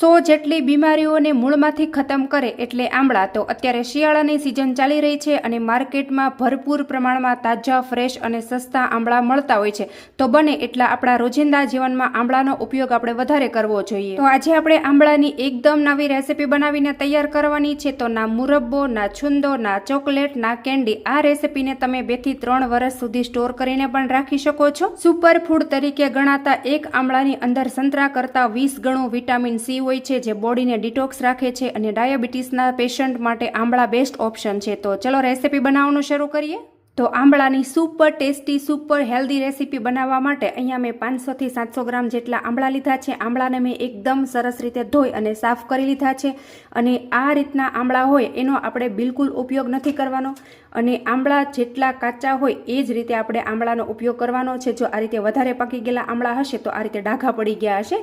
સો જેટલી બીમારીઓને મૂળમાંથી ખતમ કરે એટલે આંબળા, તો અત્યારે શિયાળાની સિઝન ચાલી રહી છે અને માર્કેટમાં ભરપૂર પ્રમાણમાં તાજા ફ્રેશ અને સસ્તા આંબળા મળતા હોય છે. તો બને એટલા આપણા રોજિંદા જીવનમાં આંબળાનો ઉપયોગ આપણે વધારે કરવો જોઈએ. તો આજે આપણે આંબળાની એકદમ નવી રેસીપી બનાવીને તૈયાર કરવાની છે. તો ના મુરબ્બો, ના છુંદો, ના ચોકલેટ, ના કેન્ડી, આ રેસીપીને તમે બેથી ત્રણ વર્ષ સુધી સ્ટોર કરીને પણ રાખી શકો છો. સુપર ફૂડ તરીકે ગણાતા એક આંબળાની અંદર સંતરા કરતા વીસ ગણું વિટામિન સી હોય છે, જે બોડીને ડિટોક્સ રાખે છે અને ડાયાબિટીસના પેશન્ટ માટે આંબળા બેસ્ટ ઓપ્શન છે. તો ચલો રેસીપી બનાવવાનું શરૂ કરીએ. તો આંબળાની super tasty, super healthy recipe બનાવવા માટે અહીંયા મેં પાંચસોથી સાતસો ગ્રામ જેટલા આંબળા લીધા છે. આંબળાને મેં એકદમ સરસ રીતે ધોઈ અને સાફ કરી લીધા છે. અને આ રીતના આંબળા હોય એનો આપણે બિલકુલ ઉપયોગ નથી કરવાનો. અને આંબળા જેટલા કાચા હોય એ જ રીતે આપણે આંબળાનો ઉપયોગ કરવાનો છે. જો આ રીતે વધારે પાકી ગયેલા આંબળા હશે તો આ રીતે ડાઘા પડી ગયા હશે.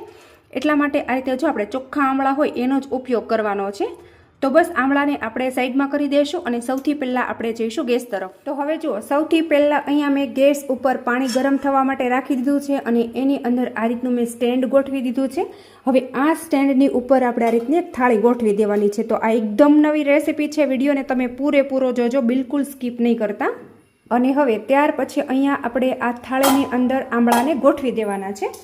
એટલા માટે આ રીતે જો આપણે ચોખ્ખા આંબળા હોય, એનો જ ઉપયોગ કરવાનો છે. તો બસ આમળાને આપણે સાઈડમાં કરી દઈશું અને સૌથી પહેલાં આપણે જઈશું ગેસ તરફ. તો હવે જુઓ, સૌથી પહેલાં અહીંયા મેં ગેસ ઉપર પાણી ગરમ થવા માટે રાખી દીધું છે અને એની અંદર આ રીતનું મેં સ્ટેન્ડ ગોઠવી દીધું છે. હવે આ સ્ટેન્ડની ઉપર આપણે આ રીતને થાળી ગોઠવી દેવાની છે. તો આ એકદમ નવી રેસીપી છે વિડીયોને તમે પૂરેપૂરો જોજો, બિલકુલ સ્કીપ નહીં કરતા. અને હવે ત્યાર પછી અહીંયા આપણે આ થાળીની અંદર આંબળાને ગોઠવી દેવાના છે.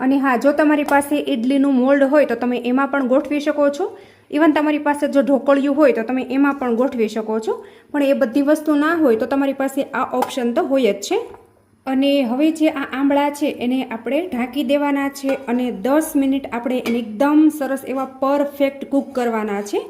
અને હા, જો તમારી પાસે ઇડલીનું મોલ્ડ હોય તો તમે એમાં પણ ગોઠવી શકો છો. ઇવન તમારી પાસે જો ઢોકળિયું હોય તો તમે એમાં પણ ગોઠવી શકો છો. પણ એ બધી વસ્તુ ના હોય તો તમારી પાસે આ ઓપ્શન તો હોય જ છે. અને હવે જે આ આંબળા છે એને આપણે ઢાંકી દેવાના છે અને દસ મિનિટ આપણે એને એકદમ સરસ એવા પરફેક્ટ કૂક કરવાના છે.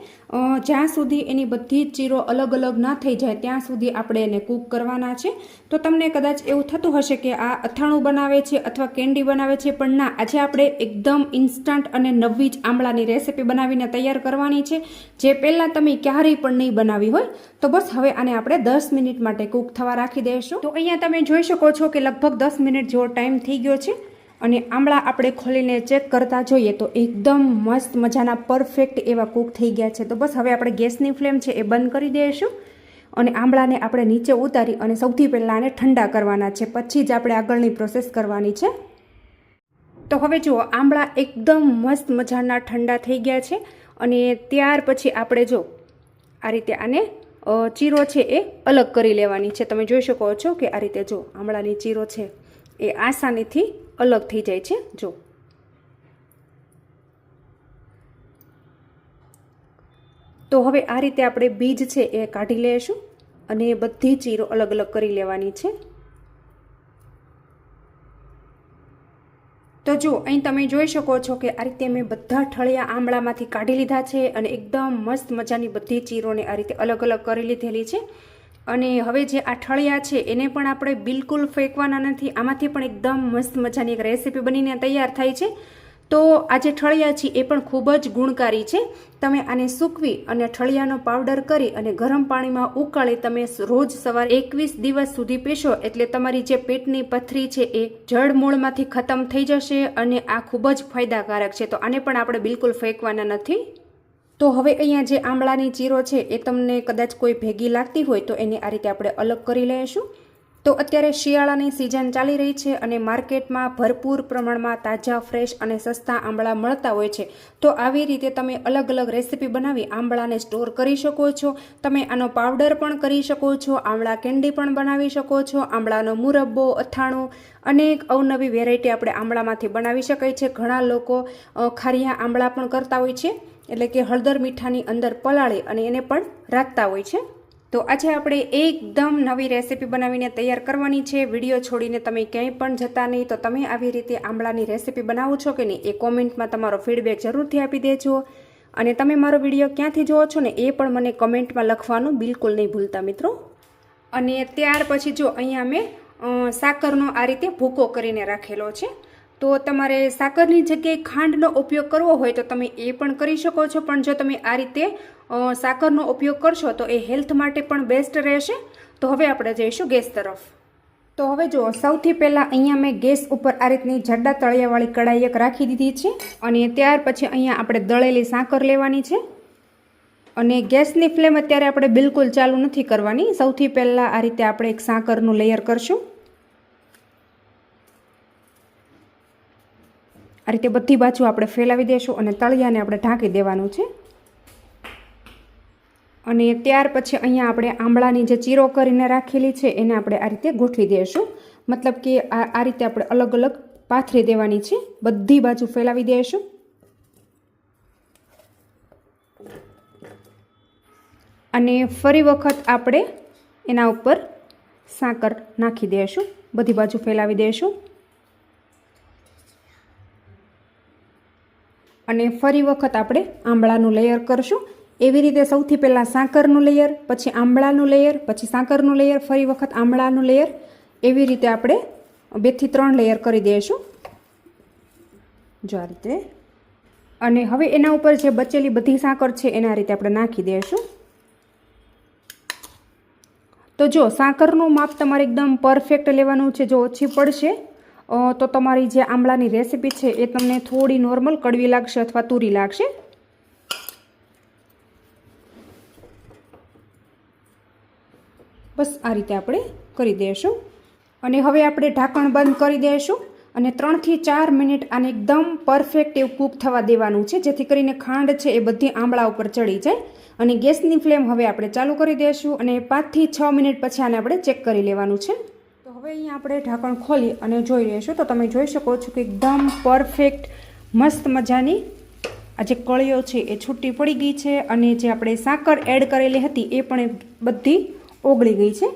જ્યાં સુધી એની બધી જ ચીરો અલગ અલગ ના થઈ જાય, ત્યાં સુધી આપણે એને કૂક કરવાના છે. તો તમને કદાચ એવું થતું હશે કે આ અથાણું બનાવે છે અથવા કેન્ડી બનાવે છે, પણ ના, આજે આપણે એકદમ ઇન્સ્ટન્ટ અને નવી જ આંબળાની રેસીપી બનાવીને તૈયાર કરવાની છે. જે પહેલાં તમે ક્યારેય પણ નહીં બનાવી હોય, તો બસ હવે આને આપણે દસ મિનિટ માટે કૂક થવા રાખી દઈશું તો અહીંયા તમે જોઈ શકો છો કે લગભગ દસ મિનિટ જેવો ટાઈમ થઈ ગયો છે અને આમળા આપણે ખોલીને ચેક કરતા જોઈએ તો એકદમ મસ્ત મજાના પરફેક્ટ એવા કૂક થઈ ગયા છે. તો બસ હવે આપણે ગેસની ફ્લેમ છે એ બંધ કરી દઈશું અને આંબળાને આપણે નીચે ઉતારી અને સૌથી પહેલાં આને ઠંડા કરવાના છે. પછી જ આપણે આગળની પ્રોસેસ કરવાની છે. તો હવે જુઓ આંબળા એકદમ મસ્ત મજાના ઠંડા થઈ ગયા છે અને ત્યાર પછી આપણે જો આ રીતે આને ચીરો છે એ અલગ કરી લેવાની છે. તમે જોઈ શકો છો કે આ રીતે જો આમળાની ચીરો છે એ આસાનીથી અલગ થઈ જાય છે. જો. તો હવે આ રીતે આપણે બીજ છે એ કાઢી લઈશું અને બધી ચીરો અલગ અલગ કરી લેવાની છે. તો જો અહીં તમે જોઈ શકો છો કે આ રીતે મેં બધા ઠળિયા આંબળામાંથી કાઢી લીધા છે અને એકદમ મસ્ત મજાની બધી ચીરોને આ રીતે અલગ અલગ કરી લીધેલી છે. અને હવે જે આ ઠળિયા છે, એને પણ આપણે બિલકુલ ફેંકવાના નથી. આમાંથી પણ એકદમ મસ્ત મજાની એક રેસીપી બનીને તૈયાર થાય છે. તો આ જે ઠળિયા છે, એ પણ ખૂબ જ ગુણકારી છે. તમે આને સૂકવી અને ઠળિયાનો પાવડર કરી અને ગરમ પાણીમાં ઉકાળી તમે રોજ સવારે એકવીસ દિવસ સુધી પીશો એટલે તમારી જે પેટની પથરી છે, એ જળ મૂળમાંથી ખતમ થઈ જશે અને આ ખૂબ જ ફાયદાકારક છે. તો આને પણ આપણે બિલકુલ ફેંકવાના નથી. તો હવે અહીંયા જે આમળાની ચીરો છે, એ તમને કદાચ કોઈ ભેગી લાગતી હોય તો એને આ રીતે આપણે અલગ કરી લઈશું. તો અત્યારે શિયાળાની સિઝન ચાલી રહી છે અને માર્કેટમાં ભરપૂર પ્રમાણમાં તાજા ફ્રેશ અને સસ્તા આંબળા મળતા હોય છે. તો આવી રીતે તમે અલગ અલગ રેસીપી બનાવી આંબળાને સ્ટોર કરી શકો છો. તમે આનો પાવડર પણ કરી શકો છો, આંબળા કેન્ડી પણ બનાવી શકો છો, આંબળાનો મુરબ્બો, અથાણું, અનેક અવનવી વેરાયટી આપણે આંબળામાંથી બનાવી શકાય છે. ઘણા લોકો ખારિયા આંબળા પણ કરતા હોય છે. એટલે કે હળદર મીઠાની અંદર પલાળી અને એને પણ રાખતા હોય છે. તો આજે આપણે એકદમ નવી રેસીપી બનાવીને તૈયાર કરવાની છે. વીડિયો છોડીને તમે ક્યાંય પણ જતા નહીં તો તમે આવી રીતે આંબળાની રેસીપી બનાવો છો કે નહીં એ કોમેન્ટમાં તમારો ફીડબેક જરૂરથી આપી દેજો. અને તમે મારો વીડિયો ક્યાંથી જુઓ છો ને એ પણ મને કમેન્ટમાં લખવાનું બિલકુલ નહીં ભૂલતા મિત્રો. અને ત્યાર પછી જો અહીંયા મેં સાકરનો આ રીતે ભૂકો કરીને રાખેલો છે. તો તમારે સાકરની જગ્યાએ ખાંડનો ઉપયોગ કરવો હોય તો તમે એ પણ કરી શકો છો. પણ જો તમે આ રીતે સાકરનો ઉપયોગ કરશો તો એ હેલ્થ માટે પણ બેસ્ટ રહેશે. તો હવે આપણે જઈશું ગેસ તરફ. તો હવે જુઓ સૌથી પહેલાં અહીંયા મેં ગેસ ઉપર આ રીતની જડ્ડા તળિયાવાળી કડાઈ એક રાખી દીધી છે. અને ત્યાર પછી અહીંયા આપણે દળેલી સાકર લેવાની છે. અને ગેસની ફ્લેમ અત્યારે આપણે બિલકુલ ચાલુ નથી કરવાની. સૌથી પહેલાં આ રીતે આપણે એક સાકરનું લેયર કરશું. આ રીતે બધી બાજુ આપણે ફેલાવી દઈશું અને તળિયાને આપણે ઢાંકી દેવાનું છે. અને ત્યાર પછી અહીંયા આપણે આંબળાની જે ચીરો કરીને રાખેલી છે એને આપણે આ રીતે ગોઠવી દઈશું મતલબ કે આ રીતે આપણે અલગ અલગ પાથરી દેવાની છે. બધી બાજુ ફેલાવી દઈશું અને ફરી વખત આપણે એના ઉપર સાકર નાખી દઈશું બધી બાજુ ફેલાવી દઈશું અને ફરી વખત આપણે આંબળાનું લેયર કરશું. એવી રીતે સૌથી પહેલાં સાકરનું લેયર પછી આંબળાનું લેયર પછી સાકરનું લેયર ફરી વખત આંબળાનું લેયર એવી રીતે આપણે બેથી ત્રણ લેયર કરી દઈશું. જો આ રીતે. અને હવે એના ઉપર જે બચેલી બધી સાકર છે, એના રીતે આપણે નાખી દઈશું. તો જો સાકરનું માપ તમારે એકદમ પરફેક્ટ લેવાનું છે, જો ઓછી પડશે તો તમારી જે આંબળાની રેસીપી છે એ તમને થોડી નોર્મલ કડવી લાગશે અથવા તુરી લાગશે? બસ આ રીતે આપણે કરી દઈશું અને હવે આપણે ઢાંકણ બંધ કરી દઈશું અને ત્રણથી ચાર મિનિટ આને એકદમ પરફેક્ટ એવું કૂક થવા દેવાનું છે, જેથી કરીને ખાંડ છે એ બધી આંબળા ઉપર ચડી જાય. અને ગેસની ફ્લેમ હવે આપણે ચાલુ કરી દઈશું અને પાંચથી છ મિનિટ પછી આને આપણે ચેક કરી લેવાનું છે. હવે અહીંયા આપણે ઢાંકણ ખોલી અને જોઈ લઈશું. તો તમે જોઈ શકો છો કે એકદમ પરફેક્ટ, મસ્ત મજાની આ જે કળીઓ છે એ છૂટી પડી ગઈ છે અને જે આપણે સાકર એડ કરેલી હતી એ પણ બધી ઓગળી ગઈ છે.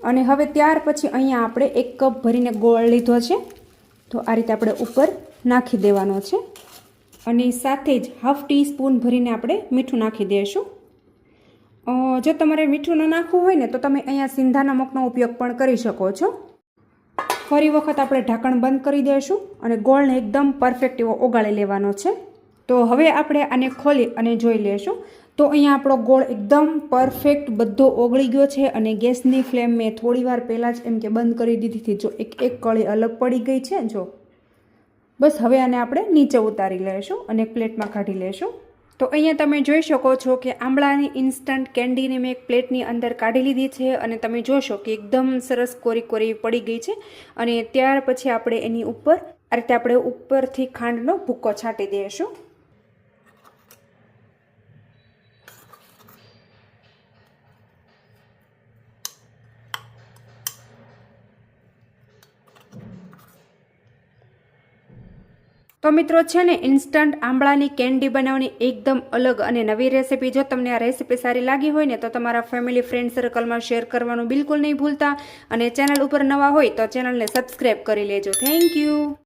અને હવે ત્યાર પછી અહીંયા આપણે એક કપ ભરીને ગોળ લીધો છે. તો આ રીતે આપણે ઉપર નાખી દેવાનો છે. અને સાથે જ હાફ ટી સ્પૂન ભરીને આપણે મીઠું નાખી દઈશું. જો તમારે મીઠું ન નાખવું હોય ને તો તમે અહીંયા સિંધા નમકનો ઉપયોગ પણ કરી શકો છો. ફરી વખત આપણે ઢાંકણ બંધ કરી દઈશું અને ગોળને એકદમ પરફેક્ટ એવો ઓગાળી લેવાનો છે. તો હવે આપણે આને ખોલી અને જોઈ લઈશું. તો અહીંયા આપણો ગોળ એકદમ પરફેક્ટ બધો ઓગળી ગયો છે અને ગેસની ફ્લેમ મેં થોડી વાર પહેલાં જ એમ કે બંધ કરી દીધી હતી. જો એક એક કળી અલગ પડી ગઈ છે, જો. બસ હવે આને આપણે નીચે ઉતારી લઈશું અને પ્લેટમાં કાઢી લઈશું. તો અહીંયા તમે જોઈ શકો છો કે આંબળાની ઇન્સ્ટન્ટ કેન્ડીને મેં એક પ્લેટની અંદર કાઢી લીધી છે અને તમે જોશો કે એકદમ સરસ કોરી કોરી પડી ગઈ છે અને ત્યાર પછી આપણે એની ઉપર આ રીતે આપણે ઉપરથી ખાંડનો ભૂક્કો છાંટી દઈશું. તો મિત્રો છે ને ઇન્સ્ટન્ટ આંબળાની કેન્ડી બનાવવાની એકદમ અલગ અને નવી રેસીપી જો તમને આ રેસીપી સારી લાગી હોય ને, તો તમારા ફેમિલી ફ્રેન્ડ સર્કલમાં શેર કરવાનું બિલકુલ નહીં ભૂલતા. અને ચેનલ ઉપર નવા હોય, તો ચેનલને સબસ્ક્રાઈબ કરી લેજો. Thank you